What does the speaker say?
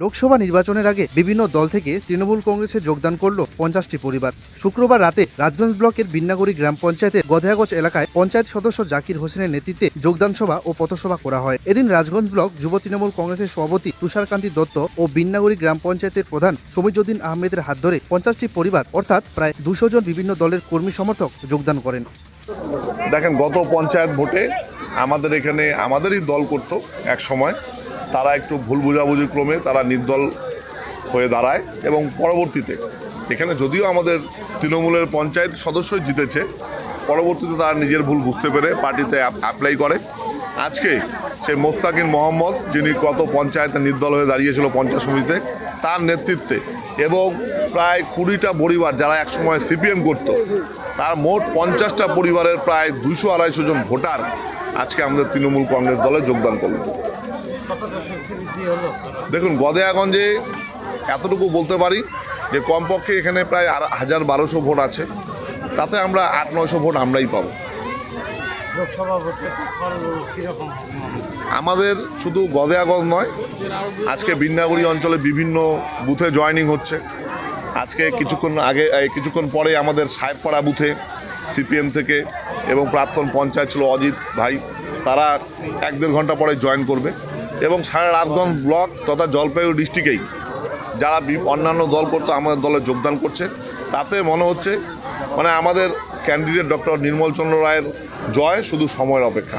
লোকসভা নির্বাচনের আগে বিভিন্ন দল থেকে তৃণমূল কংগ্রেসে যোগদান করল পঞ্চাশটি পরিবার। শুক্রবার রাতে রাজগঞ্জ ব্লকের বিন্নাগুড়ি গ্রাম পঞ্চায়েতের গধেয়াগঞ্জ এলাকায় পঞ্চায়েত সদস্য জাকির হোসেনের নেতৃত্বে যোগদান সভা ও পথসভা করা হয়। এদিন রাজগঞ্জ ব্লক যুব তৃণমূল কংগ্রেসের সভাপতি তুষারকান্তি দত্ত ও বিন্নাগুড়ি গ্রাম পঞ্চায়েতের প্রধান সমীজুদ্দিন আহমেদের হাত ধরে পঞ্চাশটি পরিবার অর্থাৎ প্রায় দুশো জন বিভিন্ন দলের কর্মী সমর্থক যোগদান করেন। দেখেন, গত পঞ্চায়েত ভোটে আমাদের এখানে আমাদেরই দল করতো এক সময়। তারা একটু ভুল বোঝাবুঝি ক্রমে তারা নির্দল হয়ে দাঁড়ায় এবং পরবর্তীতে এখানে যদিও আমাদের তৃণমূলের পঞ্চায়েত সদস্যই জিতেছে, পরবর্তীতে তারা নিজের ভুল বুঝতে পেরে পার্টিতে অ্যাপ্লাই করে। আজকে সে মোস্তাকিন মোহাম্মদ, যিনি গত পঞ্চায়েতে নির্দল হয়ে দাঁড়িয়েছিল পঞ্চায়েত সমিতিতে, তার নেতৃত্বে এবং প্রায় কুড়িটা পরিবার যারা একসময় সিপিএম করতো, তার মোট পঞ্চাশটা পরিবারের প্রায় দুশো আড়াইশো জন ভোটার আজকে আমাদের তৃণমূল কংগ্রেস দলে যোগদান করল। দেখুন, গদেয়াগঞ্জে এতটুকু বলতে পারি যে কমপক্ষে এখানে প্রায় হাজার বারোশো ভোট আছে। তাতে আমরা আট, নয়শো ভোট আমরাই পাবো। আমাদের শুধু গদেয়াগঞ্জ নয়, আজকে বিন্যাগুড়ি অঞ্চলে বিভিন্ন বুথে জয়েনিং হচ্ছে। আজকে কিছুক্ষণ আগে কিছুক্ষণ পরে আমাদের সাহেবপাড়া বুথে সিপিএম থেকে এবং প্রাক্তন পঞ্চায়েত ছিল অজিত ভাই, তারা এক দেড় ঘণ্টা পরে জয়েন করবে। এবং সারা রাজগঞ্জ ব্লক তথা জলপাইগুড়ি ডিস্ট্রিক্টেই যারা অন্যান্য দল করতো, আমাদের দলে যোগদান করছে। তাতে মনে হচ্ছে মানে আমাদের ক্যান্ডিডেট ডক্টর নির্মলচন্দ্র রায়ের জয় শুধু সময়ের অপেক্ষা।